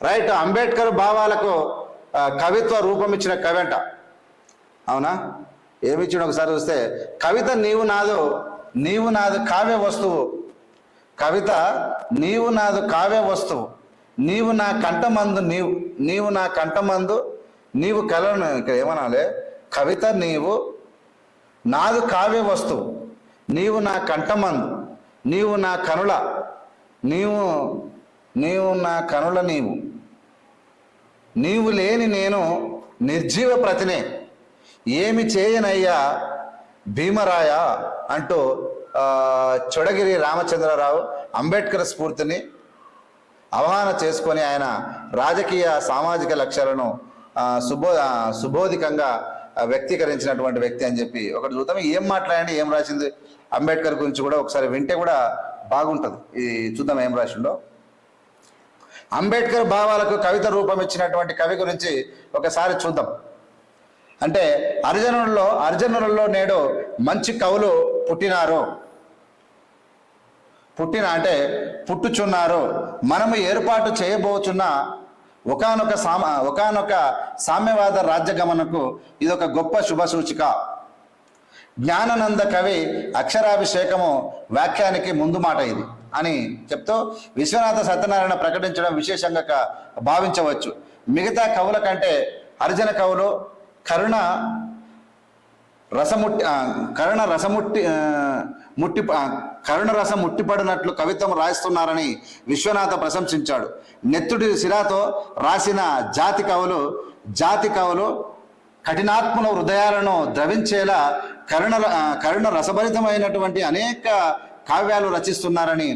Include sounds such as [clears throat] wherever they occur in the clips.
Right Ambedkar భావాలకు కవిత్వ రూపం ఇచ్చిన కవి అంట అవునా ఏమిచ్చిన ఒకసారి చూస్తే కవిత నీవు నాదు నీవు నాదు కావ్య వస్తువు. కవిత నీవు నాదు కావ్య వస్తువు. నీవు నా కంఠమందు నీవు నీవు నా కంఠమందు నీవు కలను ఇక్కడ ఏమనాలి? కవిత నీవు నాదు కావ్య వస్తువు. నీవు నా కంఠమందు నీవు నా కనుల నీవు నీవు నా కనుల నీవు. నీవు లేని నేను నిర్జీవ ప్రతినే. ఏమి చేయనయ్యా? భీమరాయ అంటూ చొడగిరి రామచంద్రరావు అంబేద్కర్ స్ఫూర్తిని అవగాహన చేసుకొని ఆయన రాజకీయ సామాజిక లక్ష్యాలను సుబో సుబోధికంగా వ్యక్తీకరించినటువంటి వ్యక్తి అని చెప్పి ఒకటి చూద్దాం. ఏం మాట్లాడండి? ఏం రాసింది? అంబేద్కర్ గురించి కూడా ఒకసారి వింటే కూడా బాగుంటుంది. ఇది చూద్దాం ఏం రాసిండో. అంబేద్కర్ భావాలకు కవిత రూపం ఇచ్చినటువంటి కవి గురించి ఒకసారి చూద్దాం. అంటే అర్జునుల్లో అర్జునులలో నేడు మంచి కవులు పుట్టినారు. పుట్టిన అంటే పుట్టుచున్నారు. మనము ఏర్పాటు చేయబోచున్న ఒకనొక సామ ఒకనొక సామ్యవాద రాజ్యగమనకు ఇదొక గొప్ప శుభ సూచిక. జ్ఞానానంద కవి అక్షరాభిషేకము వాక్యానికి ముందు మాట ఇది. అని చెప్తూ విశ్వనాథ సత్యనారాయణ ప్రకటించడం విశేషంగా భావించవచ్చు. మిగతా కవుల కంటే హరిజన కవులు కరుణ రసముట్టి కరుణ రసముట్టి ముట్టి కరుణ రసం ముట్టిపడినట్లు కవిత్వం రాయిస్తున్నారని విశ్వనాథ ప్రశంసించాడు. నెత్తుడి సిరాతో రాసిన జాతి కవులు జాతి కవులు కఠినాత్మల హృదయాలను ద్రవించేలా కరుణ కరుణ రసభరితమైనటువంటి అనేక కావ్యాలు రచిస్తున్నారని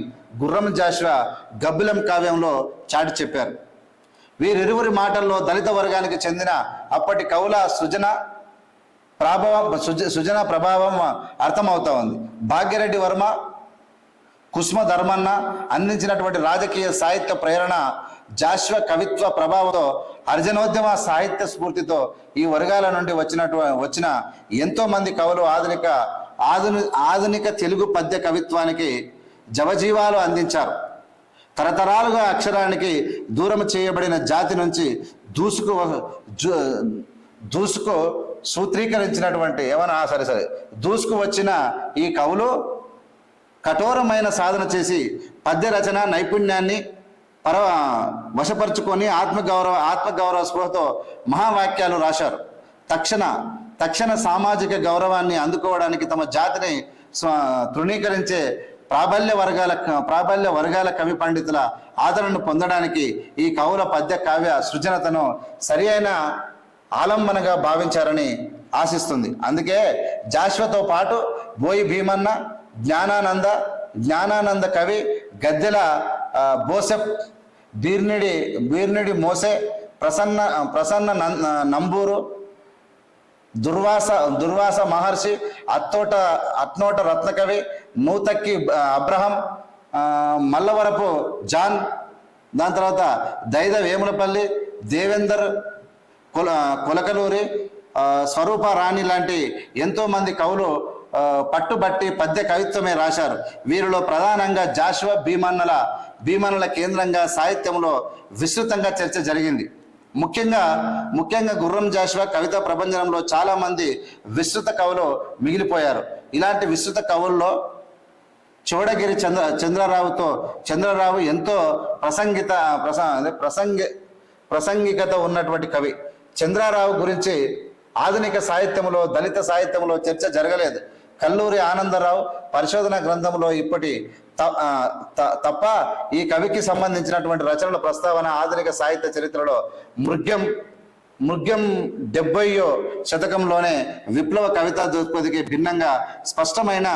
గుర్రం జాషువా గబ్బిలం కావ్యంలో చాటి చెప్పారు. వీరిరువురి మాటల్లో దళిత వర్గానికి చెందిన అప్పటి కవుల సృజన ప్రభావం సుజ ప్రభావం అర్థమవుతా ఉంది. భాగ్యరెడ్డి వర్మ కుస్మ ధర్మన్న అందించినటువంటి రాజకీయ సాహిత్య ప్రేరణ జాశ్వ కవిత్వ ప్రభావంతో హరిజనోద్యమ సాహిత్య స్ఫూర్తితో ఈ వర్గాల నుండి వచ్చినటు వచ్చిన ఎంతోమంది కవులు ఆధునిక ఆధుని ఆధునిక తెలుగు పద్య కవిత్వానికి జవజీవాలు అందించారు. తరతరాలుగా అక్షరానికి దూరం చేయబడిన జాతి నుంచి దూసుకు దూసుకు సూత్రీకరించినటువంటి ఏమన్నా? సరే సరే. దూసుకు వచ్చిన ఈ కవులు కఠోరమైన సాధన చేసి పద్య రచన నైపుణ్యాన్ని పర వశపరుచుకొని ఆత్మగౌరవ ఆత్మగౌరవ స్పృహతో మహావాక్యాలు రాశారు. తక్షణ తక్షణ సామాజిక గౌరవాన్ని అందుకోవడానికి తమ జాతిని స్వ- తృణీకరించే ప్రాబల్య వర్గాల ప్రాబల్య వర్గాల కవి పండితుల ఆదరణను పొందడానికి ఈ కవుల పద్య కావ్య సృజనతను సరి అయిన ఆలంబనగా భావించారని ఆశిస్తుంది. అందుకే జాశ్వతో పాటు బోయి భీమన్న జ్ఞానానంద జ్ఞానానంద కవి గద్దెల బోసెప్ బీర్నిడి బీర్నిడి మోసే ప్రసన్న ప్రసన్న నంబూరు దుర్వాస దుర్వాస మహర్షి అత్తోట అత్నోట రత్నకవి నూతక్కి అబ్రహం మల్లవరపు జాన్ దాని తర్వాత దైద వేములపల్లి దేవేందర్ కొల కొలకలూరి స్వరూప రాణి లాంటి ఎంతోమంది కవులు పట్టుబట్టి పద్య కవిత్వమే రాశారు. వీరిలో ప్రధానంగా జాషువా భీమన్నల భీమన్నల కేంద్రంగా సాహిత్యంలో విస్తృతంగా చర్చ జరిగింది. ముఖ్యంగా ముఖ్యంగా గుర్రం జాషువా కవిత ప్రపంచంలో చాలా మంది విస్తృత కవులు మిగిలిపోయారు. ఇలాంటి విస్తృత కవుల్లో చోడగిరి చంద్ర చంద్రరావుతో చంద్రరావు ఎంతో ప్రసంగిత ప్రస ప్రసంగి ప్రసంగికత ఉన్నటువంటి కవి. చంద్రరావు గురించి ఆధునిక సాహిత్యంలో దళిత సాహిత్యంలో చర్చ జరగలేదు. కల్లూరి ఆనందరావు పరిశోధన గ్రంథంలో ఇప్పటి తప్ప ఈ కవికి సంబంధించినటువంటి రచనల ప్రస్తావన ఆధునిక సాహిత్య చరిత్రలో మృగ్యం మృగ్యం డెబ్బయో శతకంలోనే విప్లవ కవితా దృక్పథికి భిన్నంగా స్పష్టమైన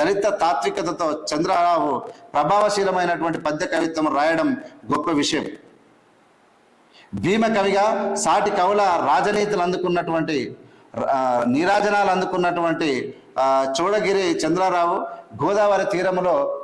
దళిత తాత్వికతతో చంద్రరావు ప్రభావశీలమైనటువంటి పద్య కవిత్వం రాయడం గొప్ప విషయం. భీమ కవిగా సాటి కవుల రాజనీతులు అందుకున్నటువంటి నీరాజనాలు అందుకున్నటువంటి చూడగిరి చోడగిరి చంద్రరావు గోదావరి తీరములో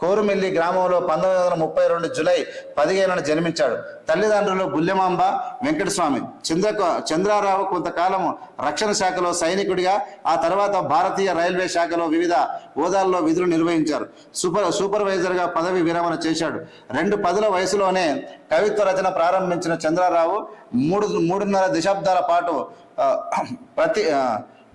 కోరుమిల్లి గ్రామంలో పంతొమ్మిది వందల ముప్పై రెండు జులై పదిహేనున జన్మించాడు. తల్లిదండ్రులు గుల్లెమాంబ వెంకటస్వామి. చంద్ర చంద్రారావు కొంతకాలం రక్షణ శాఖలో సైనికుడిగా ఆ తర్వాత భారతీయ రైల్వే శాఖలో వివిధ హోదాల్లో విధులు నిర్వహించారు. సూపర్ సూపర్వైజర్గా పదవి విరమణ చేశాడు. రెండు పదుల వయసులోనే కవిత్వ రచన ప్రారంభించిన చంద్రారావు మూడు మూడున్నర దశాబ్దాల పాటు ప్రతి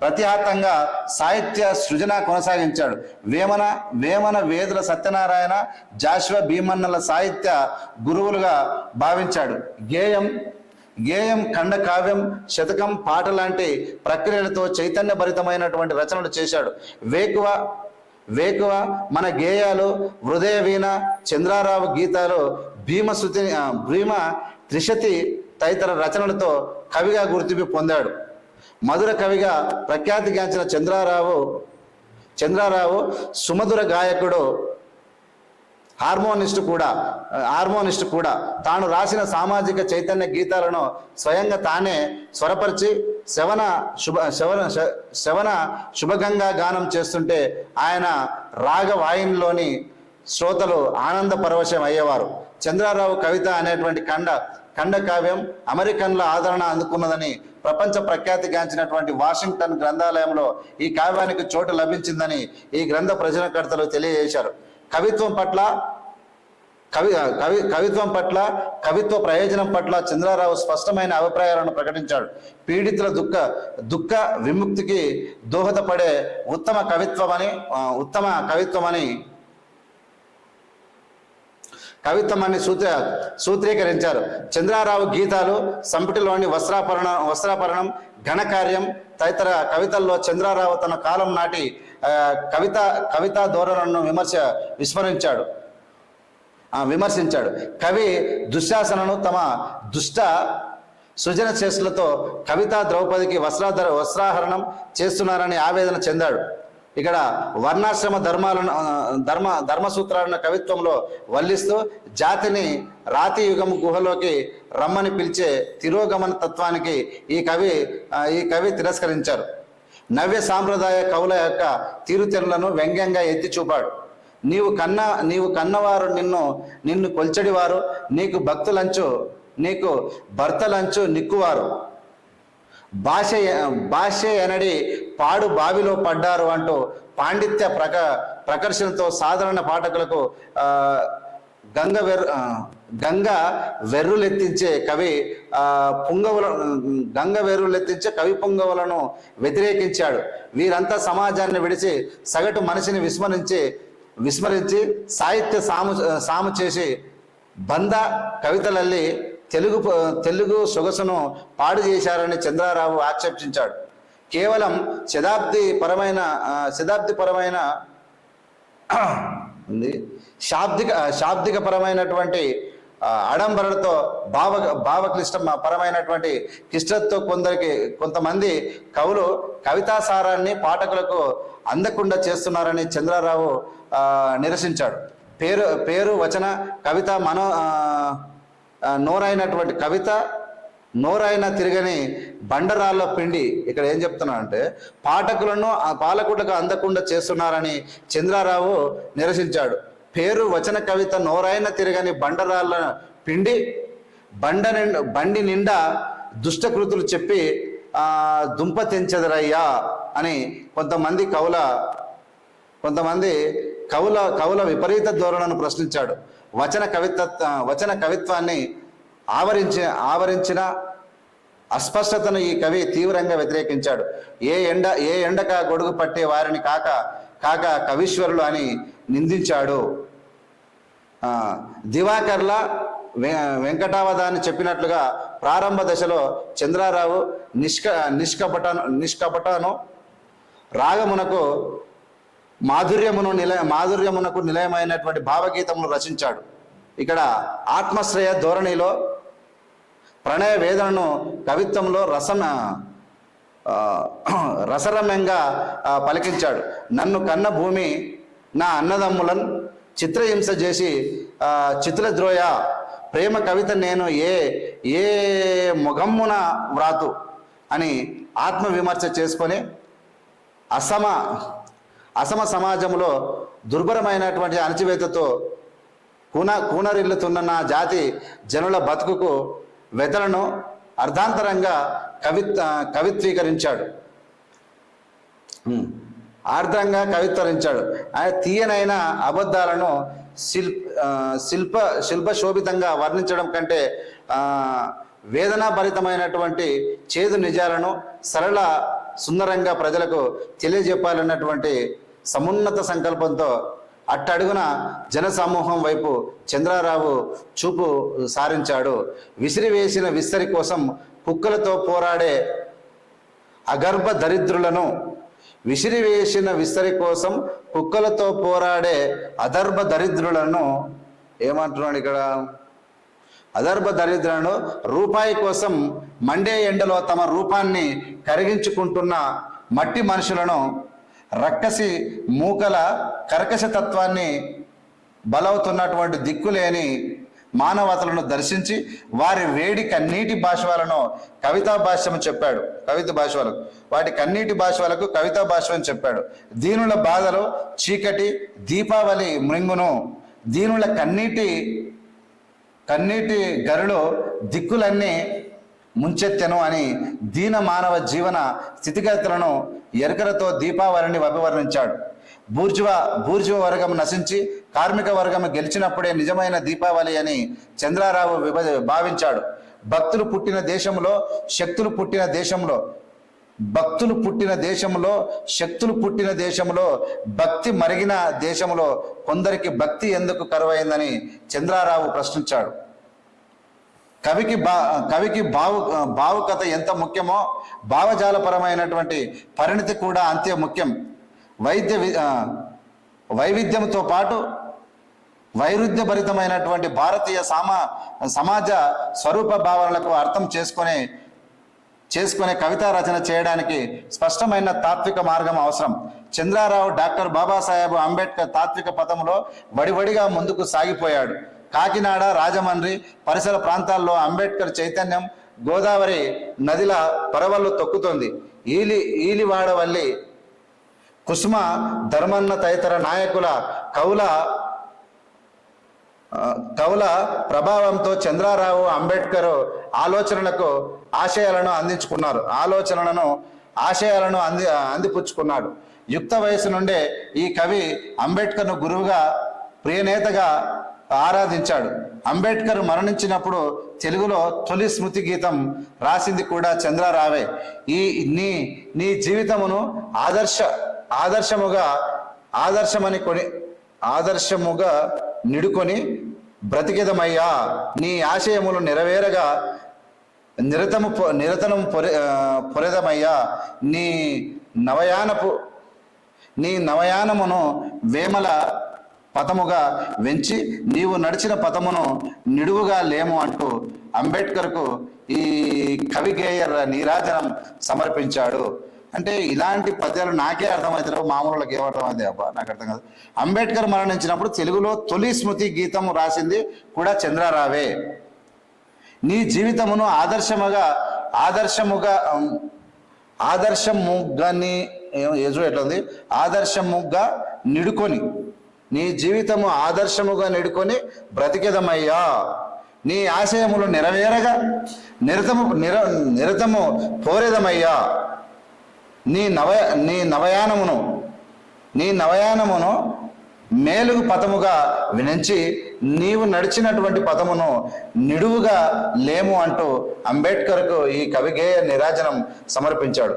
ప్రతిహాతంగా సాహిత్య సృజన కొనసాగించాడు. వేమన వేమన వేదుల సత్యనారాయణ జాషువ భీమన్నల సాహిత్య గురువులుగా భావించాడు. గేయం గేయం ఖండ కావ్యం శతకం పాట లాంటి ప్రక్రియలతో చైతన్యభరితమైనటువంటి రచనలు చేశాడు. వేకువ వేకువ మన గేయాలు హృదయ వీణ చంద్రారావు గీతాలు భీమశృతి భీమ త్రిశతి తదితర రచనలతో కవిగా గుర్తింపు పొందాడు. మధుర కవిగా ప్రఖ్యాతిగాంచిన చంద్రారావు చంద్రారావు సుమధుర గాయకుడు హార్మోనిస్ట్ కూడా హార్మోనిస్ట్ కూడా. తాను రాసిన సామాజిక చైతన్య గీతాలను స్వయంగా తానే స్వరపరిచి శవన శుభ శవన శ- శవన శుభగంగా గానం చేస్తుంటే ఆయన రాగవాయిన్లోని శ్రోతలు ఆనంద పరవశం అయ్యేవారు. చంద్రారావు కవిత అనేటువంటి కండ ఖండ కావ్యం అమెరికన్ల ఆదరణ అందుకున్నదని ప్రపంచ ప్రఖ్యాతిగాంచినటువంటి వాషింగ్టన్ గ్రంథాలయంలో ఈ కావ్యానికి చోటు లభించిందని ఈ గ్రంథ ప్రచురణకర్తలు తెలియజేశారు. కవిత్వం పట్ల కవి కవి కవిత్వం పట్ల కవిత్వ ప్రయోజనం పట్ల చంద్రారావు స్పష్టమైన అభిప్రాయాలను ప్రకటించాడు. పీడితుల దుఃఖ దుఃఖ విముక్తికి దోహదపడే ఉత్తమ కవిత్వమని ఉత్తమ కవిత్వమని కవిత్వమని సూత్ర సూత్రీకరించారు. చంద్రారావు గీతాలు సంపుటిలోని వస్త్రాపరణ వస్త్రాపరణం ఘనకార్యం తదితర కవితల్లో చంద్రారావు తన కాలం నాటి కవిత కవితా ధోరణులను విమర్శ విస్మరించాడు. విమర్శించాడు. కవి దుశ్శాసనను తమ దుష్ట సృజన చేష్టలతో కవితా ద్రౌపదికి వస్త్రాధర వస్త్రాహరణం చేస్తున్నారని ఆవేదన చెందాడు. ఇక్కడ వర్ణాశ్రమ ధర్మాలను ధర్మ ధర్మసూత్రాలను కవిత్వంలో వల్లిస్తూ జాతిని రాతి యుగం గుహలోకి రమ్మని పిలిచే తిరోగమన తత్వానికి ఈ కవి ఈ కవి తిరస్కరించారు. నవ్య సాంప్రదాయ కవుల యొక్క తీరుతెన్నులను వ్యంగ్యంగా ఎత్తి చూపాడు. నీవు కన్న నీవు కన్నవారు నిన్ను నిన్ను కొల్చడివారు నీకు భక్తులంచు నీకు భర్తలంచు నిక్కువారు. భాష భాష ఎనడి పాడు బావిలో పడ్డారు అంటూ పాండిత్య ప్రక ప్రకర్షణతో సాధారణ పాఠకులకు గంగ వెర్ర గంగ వెర్రులెత్తించే కవి పుంగవుల గంగ వెర్రులెత్తించే కవి పుంగవులను వ్యతిరేకించాడు. వీరంతా సమాజాన్ని విడిచి సగటు మనిషిని విస్మరించి విస్మరించి సాహిత్య సాము సాము చేసి బంద కవితలల్లి తెలుగు తెలుగు సొగసును పాడు చేశారని చంద్రారావు ఆక్షేపించాడు. కేవలం శతాబ్ది పరమైన శతాబ్ది పరమైన ఉంది. శాబ్దిక శాబ్దిక పరమైనటువంటి ఆ, భావ భావక్లిష్ట పరమైనటువంటి క్లిష్టతతో కొందరికి కొంతమంది కవులు కవితా సారాన్ని పాఠకులకు అందకుండా చేస్తున్నారని చంద్రారావు నిరసించాడు. పేరు పేరు వచన కవిత మనో నోరైనటువంటి కవిత నోరైన తిరగని బండరాళ్ళ పిండి. ఇక్కడ ఏం చెప్తున్నానంటే పాఠకులను ఆ పాలకులకు అందకుండా చేస్తున్నారని చంద్రారావు నిరసించాడు. పేరు వచన కవిత నోరైన తిరగని బండరాళ్ళ పిండి బండ నిండా బండి నిండా దుష్టకృతులు చెప్పి దుంప తెంచెదరయ్యా అని కొంతమంది కవుల కొంతమంది కవుల కవుల విపరీత ధోరణను ప్రశ్నించాడు. వచన కవిత్వ వచన కవిత్వాన్ని ఆవరించి ఆవరించిన అస్పష్టతను ఈ కవి తీవ్రంగా వ్యతిరేకించాడు. ఏ ఎండ ఏ ఎండక గొడుగు పట్టే వారిని కాక కాక కవీశ్వరులు అని నిందించాడు. దివాకర్ల వెంకటావధాన్ని చెప్పినట్లుగా ప్రారంభ దశలో చంద్రారావు నిష్క నిష్కపట నిష్కపటను రాగమునకు మాధుర్యమును నిలయ మాధుర్యమునకు నిలయమైనటువంటి భావగీతమును రచించాడు. ఇక్కడ ఆత్మశ్రయ ధోరణిలో ప్రణయ వేదనను కవిత్వంలో రసం రసరమ్యంగా పలికించాడు. నన్ను కన్న భూమి నా అన్నదమ్ములను చిత్రహింస చేసి చిత్రద్రోయ ప్రేమ కవిత నేను ఏ ఏ ముఖమ్మున వ్రాతు అని ఆత్మవిమర్శ చేసుకొని అసమ అసమ సమాజంలో దుర్భరమైనటువంటి అణచివేతతో కూన కూనరిల్లుతున్న నా జాతి జనుల బతుకుకు వెతలను అర్ధాంతరంగా కవి కవిత్వీకరించాడు. ఆర్ద్రంగా కవిత్వరించాడు. ఆయన తీయనైన అబద్ధాలను శిల్ప శిల్ప శిల్పశోభితంగా వర్ణించడం కంటే వేదనాభరితమైనటువంటి చేదు నిజాలను సరళ సుందరంగా ప్రజలకు తెలియజెప్పాలన్నటువంటి సమున్నత సంకల్పంతో అట్టడుగున జనసమూహం వైపు చంద్రారావు చూపు సారించాడు. విసిరివేసిన విస్తరి కోసం కుక్కలతో పోరాడే అగర్భ దరిద్రులను విసిరివేసిన విస్తరి కోసం కుక్కలతో పోరాడే అదర్భ దరిద్రులను ఏమంటున్నాడు ఇక్కడ? అదర్భ దరిద్రులను రూపాయి కోసం మండే ఎండలో తమ రూపాన్ని కరిగించుకుంటున్న మట్టి మనుషులను రక్కసి మూకల కర్కశ తత్వాన్ని బలవుతున్నటువంటి దిక్కులేని మానవతలను దర్శించి వారి వేడి కన్నీటి భాషలను కవితా భాష్యం చెప్పాడు. కవిత భాషలకు వాటి కన్నీటి భాషలకు కవితా భాష్యం చెప్పాడు. దీనుల బాధలు చీకటి దీపావళి మృంగును దీనుల కన్నీటి కన్నీటి గరులు దిక్కులన్నీ ముంచెత్తెను అని దీన మానవ జీవన స్థితిగతులను ఎరకలతో దీపావళిని అభివర్ణించాడు బూర్జువా బూర్జువ వర్గం నశించి కార్మిక వర్గం గెలిచినప్పుడే నిజమైన దీపావళి అని చంద్రారావు విభ భావించాడు. భక్తులు పుట్టిన దేశంలో శక్తులు పుట్టిన దేశంలో భక్తులు పుట్టిన దేశంలో శక్తులు పుట్టిన దేశంలో భక్తి మరిగిన దేశంలో కొందరికి భక్తి ఎందుకు కరువైందని చంద్రారావు ప్రశ్నించాడు. కవికి బా కవికి భావు భావుకత ఎంత ముఖ్యమో భావజాలపరమైనటువంటి పరిణితి కూడా అంతే ముఖ్యం. వైద్య వైవిధ్యంతో పాటు వైరుధ్యభరితమైనటువంటి భారతీయ సామా సమాజ స్వరూప భావనలకు అర్థం చేసుకునే చేసుకునే కవితా రచన చేయడానికి స్పష్టమైన తాత్విక మార్గం అవసరం. చంద్రారావు డాక్టర్ బాబాసాహెబ్ అంబేద్కర్ తాత్విక పదంలో వడివడిగా ముందుకు సాగిపోయాడు. కాకినాడ రాజమండ్రి పరిసర ప్రాంతాల్లో అంబేద్కర్ చైతన్యం గోదావరి నదిల పరవళ్ళు తొక్కుతోంది. ఈలి ఈలివాడవల్లి కుసుమ ధర్మన్న తదితర నాయకుల కవుల కవుల ప్రభావంతో చంద్రారావు అంబేద్కర్ ఆలోచనలకు ఆశయాలను అందించుకున్నారు. ఆలోచనలను ఆశయాలను అంది అందిపుచ్చుకున్నాడు. యుక్త వయసు నుండే ఈ కవి అంబేద్కర్ను గురువుగా ప్రియనేతగా ఆరాధించాడు. అంబేద్కర్ మరణించినప్పుడు తెలుగులో తొలి స్మృతి గీతం రాసింది కూడా చంద్రారావే. ఈ నీ నీ జీవితమును ఆదర్శ ఆదర్శముగా ఆదర్శమని కొని ఆదర్శముగా నిడుకొని బ్రతికిదమయ్యా. నీ ఆశయములు నెరవేరగా నిరతము నిరతనం పొరె పొరెదమయ్యా. నీ నవయానపు నీ నవయానమును వేమల పథముగా వెంచి నీవు నడిచిన పథమును నిడువుగా లేము అంటూ అంబేద్కర్కు ఈ కవిగేయ నీరాజనం సమర్పించాడు. అంటే ఇలాంటి పద్యాలు నాకే అర్థమవుతారు మామూలులకు ఏమర్థమైంది అబ్బా నాకు అర్థం కాదు. అంబేద్కర్ మరణించినప్పుడు తెలుగులో తొలి స్మృతి గీతం రాసింది కూడా చంద్రారావే. నీ జీవితమును ఆదర్శముగా ఆదర్శముగా ఉమ్, ఆదర్శముగాని ఎదురు ఎట్లా ఉంది ఆదర్శముగా నిడుకొని నీ జీవితము ఆదర్శముగా నిడుకొని బ్రతికెదమయ్యా. నీ ఆశయములు నెరవేరగా నిరతము నిర నిరతము పోరేదమయ్యా. నీ నవ నీ నవయానమును నీ నవయానమును మేలుగు పదముగా వినించి నీవు నడిచినటువంటి పదమును నిడువుగా లేము అంటూ అంబేద్కర్కు ఈ కవిగేయ నిరాజనం సమర్పించాడు.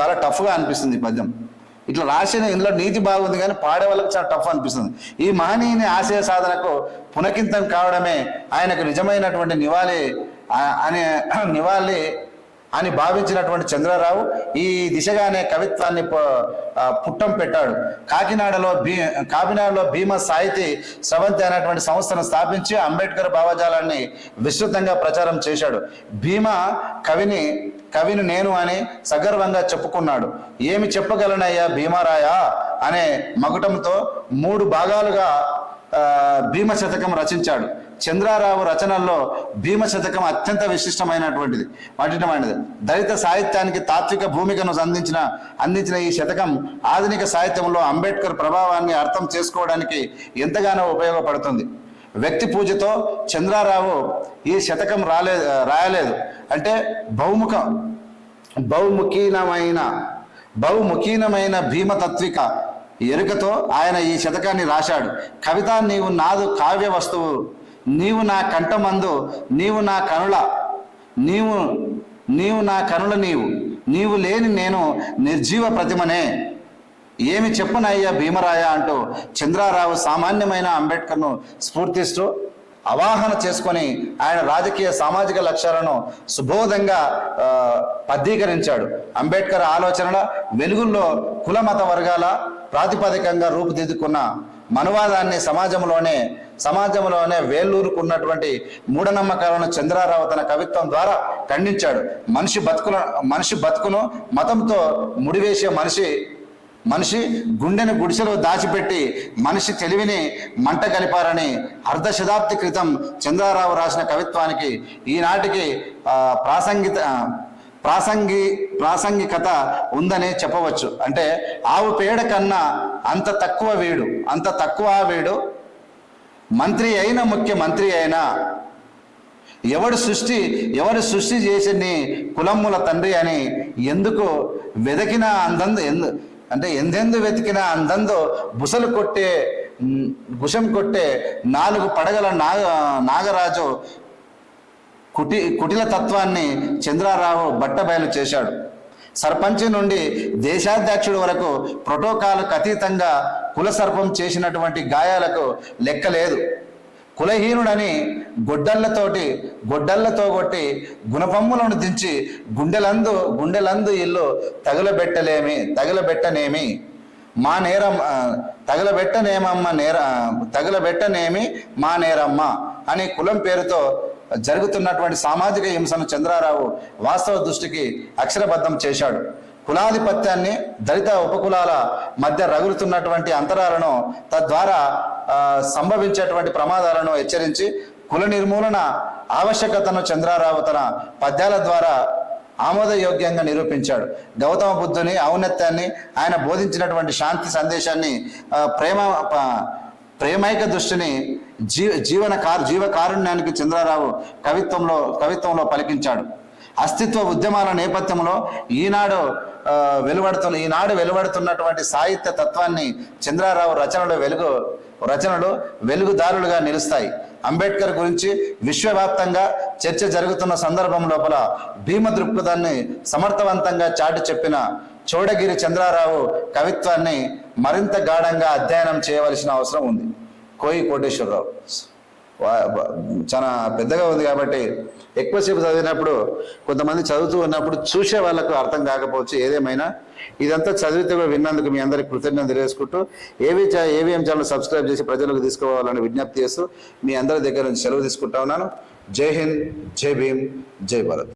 చాలా టఫ్గా అనిపిస్తుంది పద్యం. ఇట్లా రాసిన ఇందులో నీతి బాగుంది కానీ పాడే వాళ్ళకి చాలా టఫ్ అనిపిస్తుంది. ఈ మహనీయుని ఆశయ సాధనకు పునకింతం కావడమే ఆయనకు నిజమైనటువంటి నివాళి అనే [clears throat] నివాళి అని భావించినటువంటి చంద్రరావు ఈ దిశగానే కవిత్వాన్ని పుట్టం పెట్టాడు. కాకినాడలో భీ కాకినాడలో భీమ సాహితీ స్రవంతి అనేటువంటి సంస్థను స్థాపించి అంబేద్కర్ భావజాలాన్ని విస్తృతంగా ప్రచారం చేశాడు. భీమ కవిని కవిని నేను అని సగర్వంగా చెప్పుకున్నాడు. ఏమి చెప్పగలనయ్యా భీమారాయ? అనే మగుటంతో మూడు భాగాలుగా భీమ శతకం రచించాడు. చంద్రారావు రచనల్లో భీమ శతకం అత్యంత విశిష్టమైనటువంటిది. వాటిమైనది దళిత సాహిత్యానికి తాత్విక భూమికను అందించిన అందించిన ఈ శతకం ఆధునిక సాహిత్యంలో అంబేద్కర్ ప్రభావాన్ని అర్థం చేసుకోవడానికి ఎంతగానో ఉపయోగపడుతుంది. వ్యక్తి పూజతో చంద్రారావు ఈ శతకం రాలే రాయలేదు. అంటే బహుముఖ బహుముఖీనమైన బహుముఖీనమైన భీమతత్విక ఎరుకతో ఆయన ఈ శతకాన్ని రాశాడు. కవిత నీవు నాదు కావ్య వస్తువు నీవు నా కంఠమందు నీవు నా కనుల నీవు నీవు నా కనుల నీవు నీవు లేని నేను నిర్జీవ ప్రతిమనే. ఏమి చెప్పనయ్యా భీమరాయ అంటూ చంద్రారావు సామాన్యమైన అంబేద్కర్ను స్ఫూర్తిస్తూ అవాహన చేసుకొని ఆయన రాజకీయ సామాజిక లక్ష్యాలను సుబోధంగా పద్దీకరించాడు అంబేద్కర్ ఆలోచనల వెలుగుల్లో కుల మత వర్గాల ప్రాతిపదికంగా రూపుదిద్దుకున్న మనువాదాన్ని సమాజంలోనే సమాజంలోనే వేళ్ళూరుకున్నటువంటి మూఢనమ్మకాలను చంద్రారావు తన కవిత్వం ద్వారా ఖండించాడు. మనిషి బతుకుల మనిషి బతుకును మతంతో ముడివేసే మనిషి మనిషి గుండెను గుడిసెలో దాచిపెట్టి మనిషి తెలివిని మంట కలిపారని అర్ధ శతాబ్ది క్రితం చంద్రారావు రాసిన కవిత్వానికి ఈనాటికి ప్రాసంగిత ప్రాసంగి ప్రాసంగికత ఉందని చెప్పవచ్చు. అంటే ఆవు పేడ కన్నా అంత తక్కువ వేడు అంత తక్కువ వేడు మంత్రి అయిన ముఖ్యమంత్రి అయినా ఎవడు సృష్టి ఎవడు సృష్టి చేసింది కులమ్ముల తండ్రి అని ఎందుకు వెదకిన అందందు ఎందు అంటే ఎందెందు వెతికినా అందందో బుసలు కొట్టే గుషం కొట్టే నాలుగు పడగల నాగ నాగరాజు కుటి కుటిల తత్వాన్ని చంద్రారావు బట్టబయలు చేశాడు. సర్పంచ్ నుండి దేశాధ్యక్షుడు వరకు ప్రోటోకాల్కు అతీతంగా కుల సర్పం చేసినటువంటి గాయాలకు లెక్కలేదు. కులహీనుడని గొడ్డళ్ళతోటి గొడ్డళ్ళతో కొట్టి గుణపమ్ములను దించి గుండెలందు గుండెలందు ఇల్లు తగులబెట్టలేమి తగులబెట్టనేమి. మా నేరం తగలబెట్టనేమమ్మ నేర తగలబెట్టనేమి మా నేరమ్మ అని కులం పేరుతో జరుగుతున్నటువంటి సామాజిక హింసను చంద్రారావు వాస్తవ దృష్టికి అక్షరబద్ధం చేశాడు. కులాధిపత్యాన్ని దళిత ఉపకులాల మధ్య రగులుతున్నటువంటి అంతరాలను తద్వారా సంభవించేటువంటి ప్రమాదాలను హెచ్చరించి కుల నిర్మూలన ఆవశ్యకతను చంద్రారావు తన పద్యాల ద్వారా ఆమోదయోగ్యంగా నిరూపించాడు. గౌతమ బుద్ధుని ఔన్నత్యాన్ని ఆయన బోధించినటువంటి శాంతి సందేశాన్ని ప్రేమ ప్రేమైక దృష్టిని జీవ జీవన కారు జీవ కారుణ్యానికి చంద్రారావు కవిత్వంలో కవిత్వంలో పలికించాడు. అస్తిత్వ ఉద్యమాల నేపథ్యంలో ఈనాడు వెలువడుతున్న ఈనాడు వెలువడుతున్నటువంటి సాహిత్య తత్వాన్ని చంద్రారావు రచనలు వెలుగు రచనలు వెలుగుదారులుగా నిలుస్తాయి. అంబేద్కర్ గురించి విశ్వవ్యాప్తంగా చర్చ జరుగుతున్న సందర్భం లోపల భీమ దృక్పథాన్ని సమర్థవంతంగా చాటి చెప్పిన చోడగిరి చంద్రారావు కవిత్వాన్ని మరింత గాఢంగా అధ్యయనం చేయవలసిన అవసరం ఉంది. కోయి కోటేశ్వరరావు. చాలా పెద్దగా ఉంది కాబట్టి ఎక్కువసేపు చదివినప్పుడు కొంతమంది చదువుతూ ఉన్నప్పుడు చూసే వాళ్ళకు అర్థం కాకపోవచ్చు ఏదేమైనా. ఇదంతా చదివితే కూడా విన్నందుకు మీ అందరికి కృతజ్ఞత తెలియజేసుకుంటూ ఏవి చా- ఏవిఎం ఛానల్ సబ్స్క్రైబ్ చేసి ప్రజలకు తీసుకోవాలని విజ్ఞప్తి చేస్తూ మీ అందరి దగ్గర నుంచి సెలవు తీసుకుంటా ఉన్నాను. జై హింద్ జై భీమ్ జై భారత్.